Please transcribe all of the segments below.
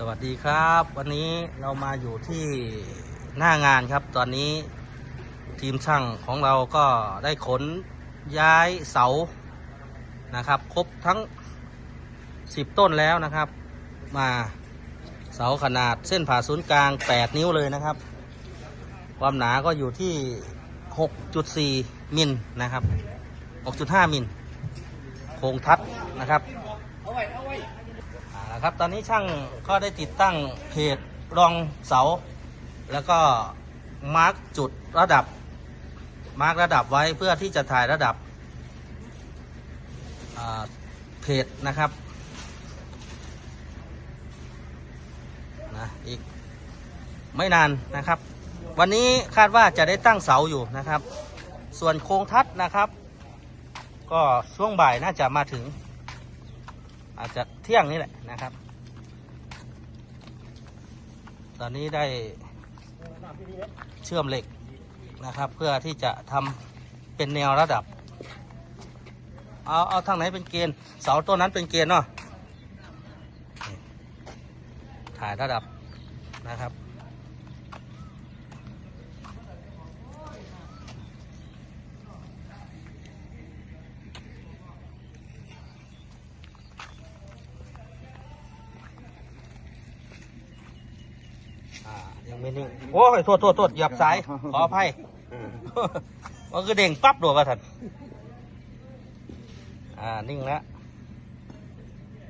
สวัสดีครับ วันนี้เรามาอยู่ที่หน้างานครับ ตอนนี้ทีมช่างของเราก็ได้ขนย้ายเสานะครับ ครบทั้ง 10 ต้นแล้วนะครับ มาเสาขนาดเส้นผ่าศูนย์กลาง 8 นิ้วเลยนะครับ ความหนาก็อยู่ที่ 6.4 มิลนะครับ 6.5 มิลโครงทัดนะครับอ่านะ ครับตอนนี้ช่างก็ได้ติดตั้งเพจรองเสา แล้วก็มาร์กจุดระดับ มาร์กระดับไว้เพื่อที่จะถ่ายระดับเพจนะครับนะอีกไม่นานนะครับ วันนี้คาดว่าจะได้ตั้งเสาอยู่นะครับ ส่วนโครงทัดนะครับ ก็ช่วงบ่ายน่าจะมาถึง อาจจะเที่ยงนี่แหละนะครับ ตอนนี้ได้เชื่อมเหล็กนะครับ เพื่อที่จะทำเป็นแนวระดับ เอาเอาทางไหนเป็นเกณฑ์เสาต้นนั้นเป็นเกณฑ์เนาะถ่ายระดับนะครับ ยังไม่นิ่ง โอ้ยโทษโทษโทษเหยียบสาย ขออภัยมันคือเด้งปั๊บโดดมาทันอ่า นิ่งแล้ว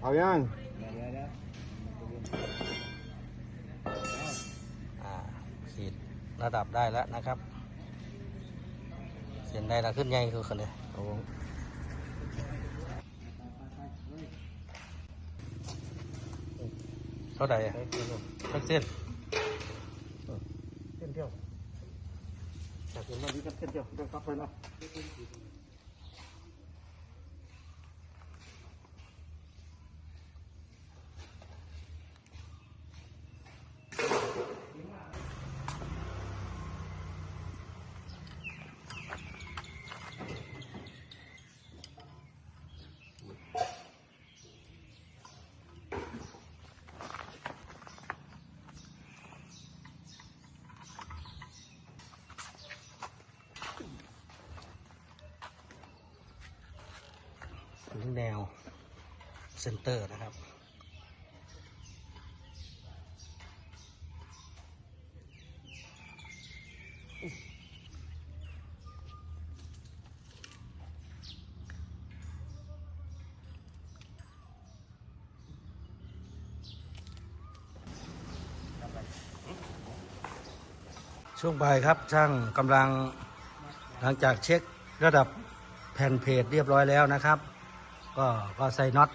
เอายังอ่าขีดระดับได้แล้วนะครับ เสียนได้ละขึ้นใหญ่คือคนเลยโอ้เท่าไหร่อะสักเส้น เส้นเดียวจากเห็นวันนี้ก็เส้นเดียวเดินกลับไปแล้ ถึงแนวเซนเตอร์นะครับ ช่วงบ่ายครับช่างกำลังหลังจากเช็คระดับแผ่นเพจเรียบร้อยแล้วนะครับ ก็ก็ใส่น็อต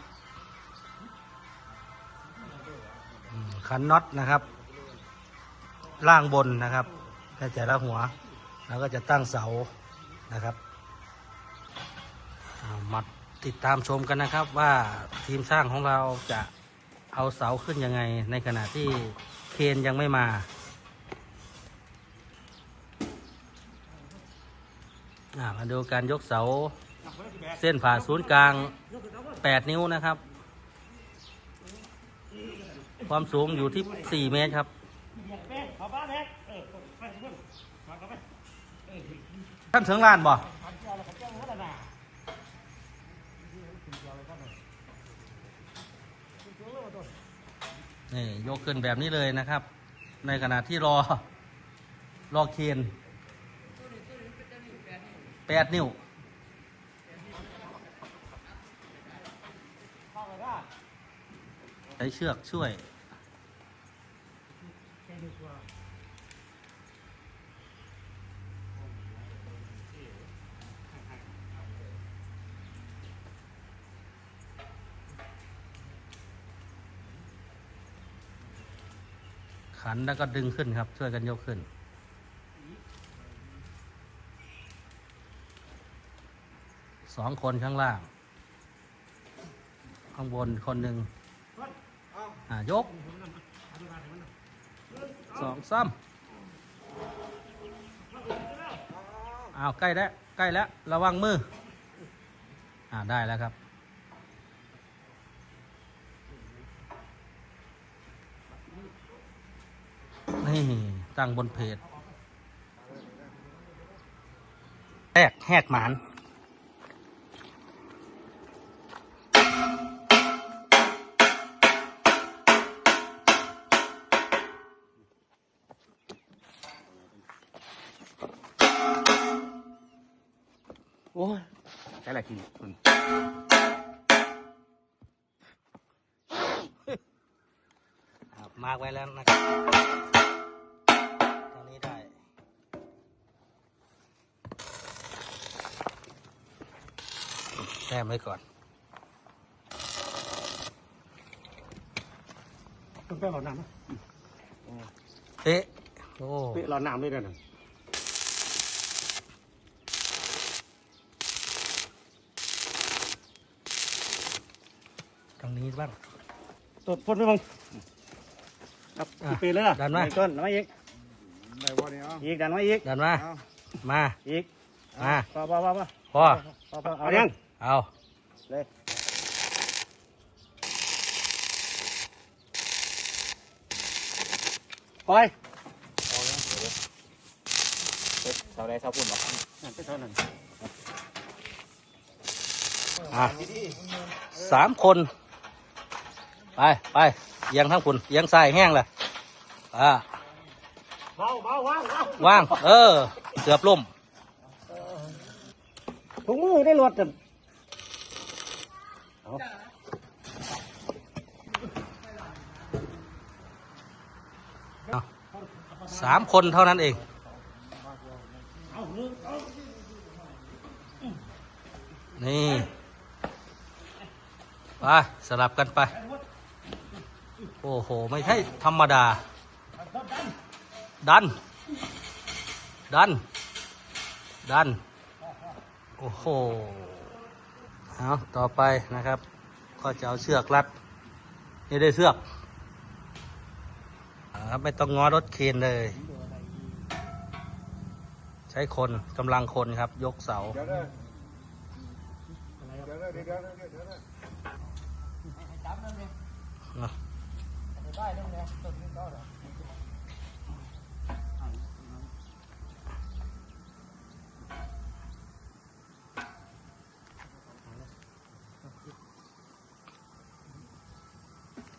ขันน็อตนะครับ ล่างบนนะครับแค่แต่ละหัว แล้วก็จะตั้งเสานะครับมาติดตามชมกันนะครับว่าทีมสร้างของเราจะเอาเสาขึ้นยังไง ในขณะที่เคนยังไม่มาอ่ามาดูการยกเสา เส้นผ่าศูนย์กลาง 8 นิ้วนะครับ ความสูงอยู่ที่ 4 เมตรครับ ท่านถึงลานบ่นี่ยกขึ้นแบบนี้เลยนะครับ ในขณะที่รอ รอเคนแปดนิ้ว ช้เชือกช่วย ขันแล้วก็ดึงขึ้นครับ ช่วยกันยกขึ้นสองคนข้างล่าง ข้างบนคนหนึ่ง ยกสองซ้ำอ้าวใกล้แล้วใกล้แล้วระวังมืออ่าได้แล้วครับนี่ตั้งบนเพจแหกแหกหมาน ใช่แหละกินครับมาไว้แล้วนะครับตอนนี้ได้แต้มไว้ก่อนต้องแป้งหลอดน้ำนะเอ๊ะโอ้เฮ้ยหลอดน้ำด้วยนะ ตรงนี้บ้างตดพ่นไปมั้งครับอะปีเลยอะดันมาต้นมาอีกได้บ่เนี่ยเอาอีกดันมาอีกดันมาเอามาอีกมาพอพอพอพอพอพอพอเอายังเอาเลยปล่อยเท่าไรเท่าพุ่นหรอนั่นเป็นเท่านั้นอะสามคน ไปไปเอียงทั้งคุณเอียงซ้ายแห้งเลยอ่าเบาเบาว่างว่างว่าง เออ เกือบล่มถุงมือได้รวดกันเอาสามคนเท่านั้นเองนี่ ไป สลับกันไป โอ้โห ไม่ใช่ธรรมดา ดัน ดัน ดัน โอ้โห เอาต่อไปนะครับ ก็จะเอาเชือกรัด นี่ได้เชือกอ่าไม่ต้องง้อรถเคนเลย ใช้คนกำลังคนครับ ยกเสาเได้อเดี๋ยวเด้อเดี๋ยวเด้อเดี๋ยวเด้อ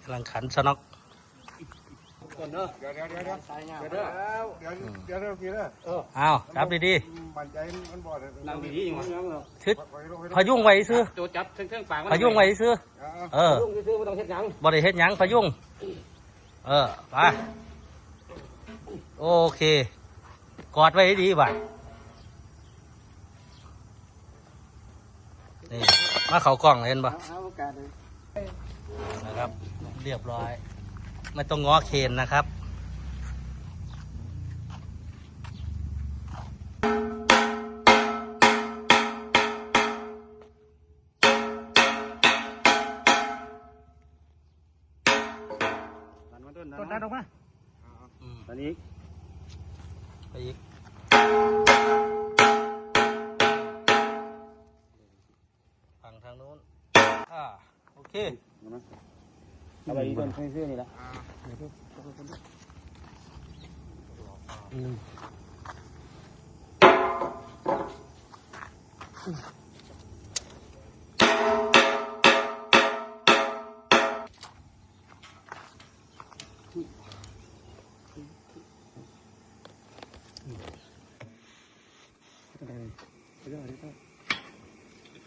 กำลังขันสนอกต้นเนอะเดี๋ยวเดี๋ยวเดี๋ยวเดี๋ยวสายงามเดี๋ยวเด้อเดี๋ยวเดี๋ยวเดี๋ยวเด้อเอออ้าวจับดีมันใจมันบ่ได้นั่งดีๆอย่างนั้นเนอะๆชิดพายุงไว้ซื้อโจจับเครื่องๆฝางพายุงไว้ซื้อเอาเออลุงซื้อไม่ต้องเฮ็ดหยังบริเฮ็ดหยังพายุง เออ ไป โอเค กอดไว้ให้ดีบ่ะนี่ มาเขากล้องเห็นปะเอาโอกาสเลยนะครับ เรียบร้อย ไม่ต้องง้อเคนนะครับ เสื้อนี่แหละอืม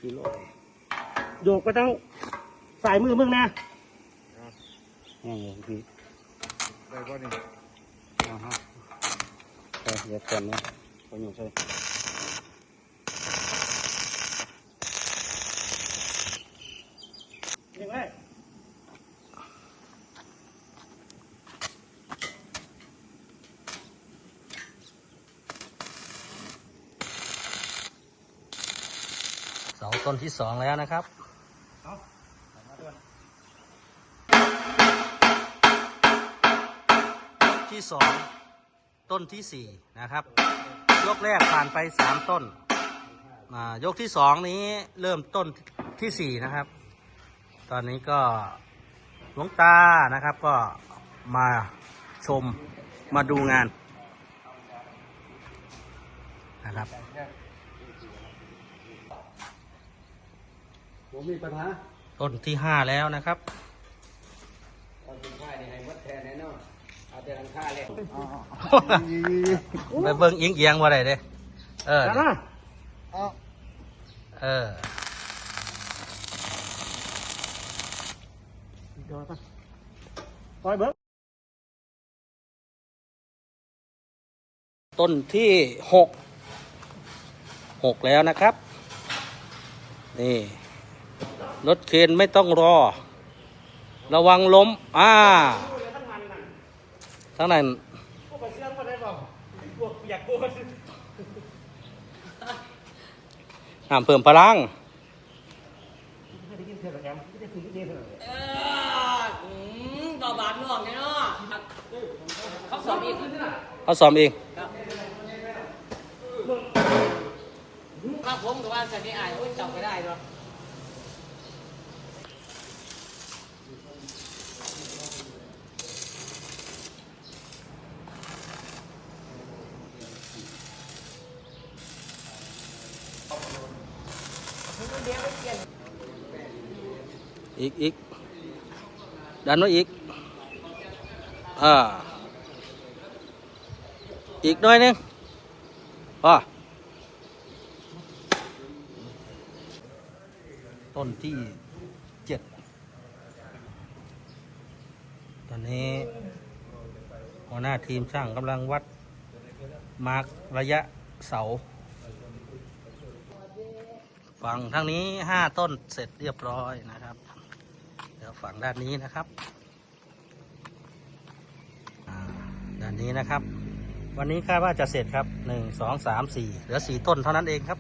กิโลโยกไปตั้งสายมือมึงนะนี่ไงพี่ ได้บ่นี่เอาฮะเออเดี๋ยวก่อนนะผมอยู่ใช่ยังไงเสาต้นที่สองแล้วนะครับ่สองต้นที่สี่นะครับ ยกแรกผ่านไปสามต้นยกที่สองนี้เริ่มต้นที่สี่นะครับ ตอนนี้ก็หลวงตานะครับก็มาชมมาดูงานนะครับผมมีปัญหาต้นที่ห้าแล้วนะครับ ไปเบิ้งเอียงเอียงๆว่าไรเด้เออกันนะเออเดี๋ยวไปปล่อยเบิ้งต้นที่หกหกแล้วนะครับ นี่รถเคนไม่ต้องรอ ระวังล้ม อ่า ทั้งนั้นพวกไปเชื่อมกันได้เปล่าพวกอยากกลัวน้ำเพิ่มพลังเอมไม่ได้คุยกับเดฟเลยเออืมบาบานหน่วงเนี่ยเนาะเขาสอบอีกเขาซ้อมเองครับผมกับว่าสันนิอายโอ้ยจับไม่ได้เนาะ อีกอีกดันไว้อีกอ่าอีกหน่อยนึงพอต้นที่เจ็ดตอนนี้หัวหน้าทีมช่างกำลังวัด มาร์กระยะเสา ฝั่งทางนี้ห้าต้นเสร็จเรียบร้อยนะครับ ฝั่งด้านนี้นะครับด้านนี้นะครับ วันนี้คาดว่าจะเสร็จครับหนึ่งสองสามสี่เหลือสี่ต้นเท่านั้นเองครับ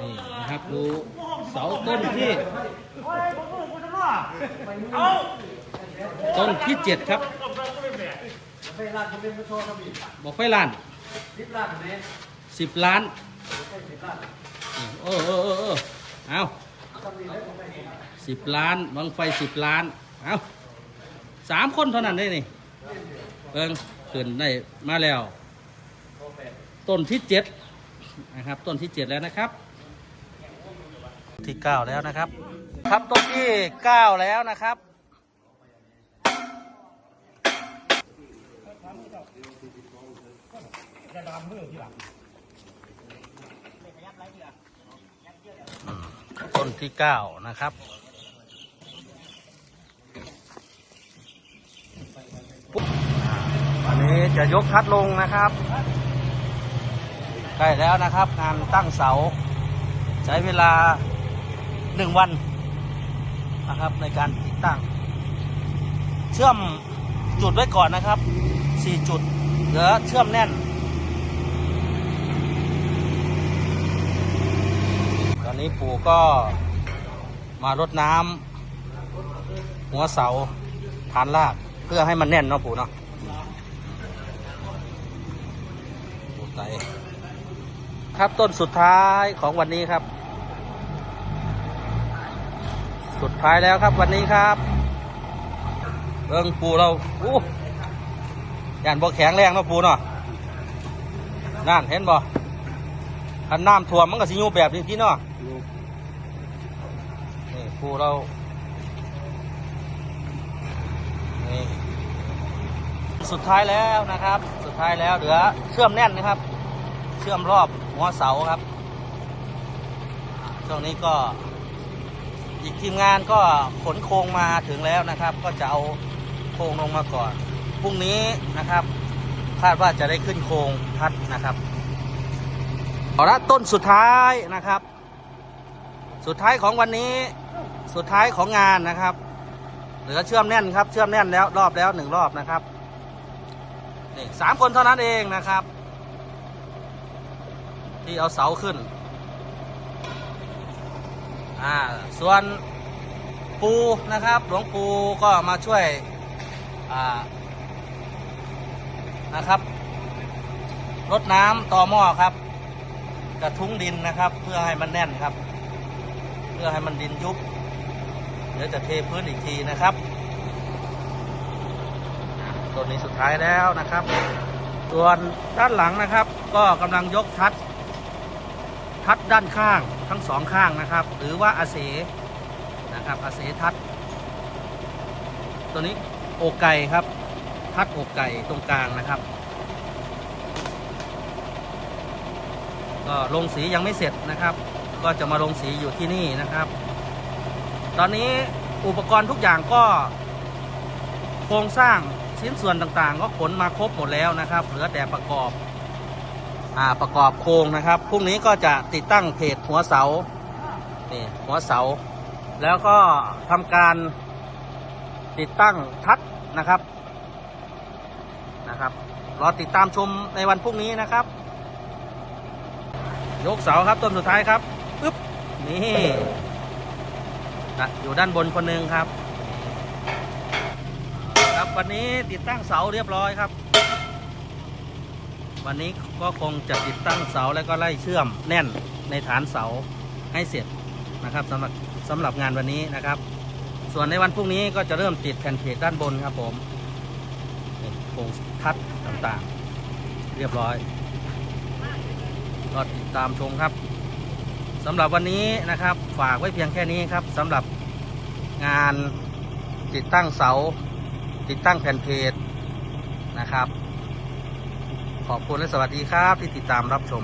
นี่นะครับดูเสาต้นที่ต้นที่เจ็ดครับบอกไฟล้านสิบล้านสิบล้านเออเออเออเอา สิบล้านบังไฟสิบล้าน เอาสามคนเท่านั้นได้นี่เอิงขึ้นได้มาแล้ว ต้นที่เจ็ดนะครับ ต้นที่เจ็ดแล้วนะครับ ที่เก้าแล้วนะครับ ครับต้นที่เก้าแล้วนะครับต้นที่เก้านะครับปุ๊บ อันนี้จะยกทัดลงนะครับใกล้แล้วนะครับ งานตั้งเสา ใช้เวลาหนึ่งวันนะครับ ในการติดตั้ง เชื่อมจุดไว้ก่อนนะครับสี่จุดเหลือเชื่อมแน่น ตอนนี้ปู่ก็มารดน้ำหัวเสาฐานราก เพื่อให้มันแน่นเนาะปู่เนาะปูไตครับต้นสุดท้ายของวันนี้ครับ สุดท้ายแล้วครับวันนี้ครับเรื่องปูเราอู้ย่านบ่แข็งแรงเนาะปูเนาะนั่นเห็นบ่คันน้ำท่วมมันก็สิยูแบบนี้ที่เนาะนี่ปูเรานี่ สุดท้ายแล้วนะครับ สุดท้ายแล้วเหลือเชื่อมแน่นนะครับ เชื่อมรอบหัวเสาครับ ช่วงนี้ก็อีกทีมงานก็ขนโครงมาถึงแล้วนะครับ ก็จะเอาโครงลงมาก่อนพรุ่งนี้นะครับ คาดว่าจะได้ขึ้นโครงทัดนะครับเอาละต้นสุดท้ายนะครับ สุดท้ายของวันนี้สุดท้ายของงานนะครับ เหลือเชื่อมแน่นครับ เชื่อมแน่นแล้วรอบแล้วหนึ่งรอบนะครับ นี่สามคนเท่านั้นเองนะครับ ที่เอาเสาขึ้น อ่า ส่วนปูนะครับ หลวงปูก็มาช่วย อ่า นะครับรดน้ำต่อหม้อครับ กระทุ้งดินนะครับ เพื่อให้มันแน่นครับ เพื่อให้มันดินยุบเดี๋ยวจะเทพื้นอีกทีนะครับ ตัวนี้สุดท้ายแล้วนะครับ ส่วนด้านหลังนะครับ ก็กำลังยกทัด ทัดด้านข้างทั้งสองข้างนะครับ หรือว่าอาเสนะครับอาเสทัด ตัวนี้อกไก่ครับ ทัดอกไก่ตรงกลางนะครับ ก็ลงสียังไม่เสร็จนะครับ ก็จะมาลงสีอยู่ที่นี่นะครับ ตอนนี้อุปกรณ์ทุกอย่างก็โครงสร้าง ชิ้นส่วนต่างๆ ก็ขนมาครบหมดแล้วนะครับ เหลือแต่ประกอบอ่าประกอบโครงนะครับพรุ่งนี้ก็จะติดตั้งเพจหัวเสานี่หัวเสา แล้วก็ทำการติดตั้งทัดนะครับนะครับรอติดตามชมในวันพรุ่งนี้นะครับ ยกเสาครับต้นสุดท้ายครับอึ๊บนี่นะอยู่ด้านบนคนหนึ่งครับ วันนี้ติดตั้งเสาเรียบร้อยครับ วันนี้ก็คงจะติดตั้งเสาแล้วก็ไล่เชื่อมแน่นในฐานเสาให้เสร็จนะครับสำหรับสำหรับงานวันนี้นะครับ ส่วนในวันพรุ่งนี้ก็จะเริ่มติดแผ่นเพจด้านบนครับผมโครงทัดต่างๆ เรียบร้อยก็ติดตามชมครับสำหรับวันนี้นะครับ ฝากไว้เพียงแค่นี้ครับสำหรับงานติดตั้งเสา ติดตั้งแผ่นเพจนะครับ ขอบคุณและสวัสดีครับที่ติดตามรับชม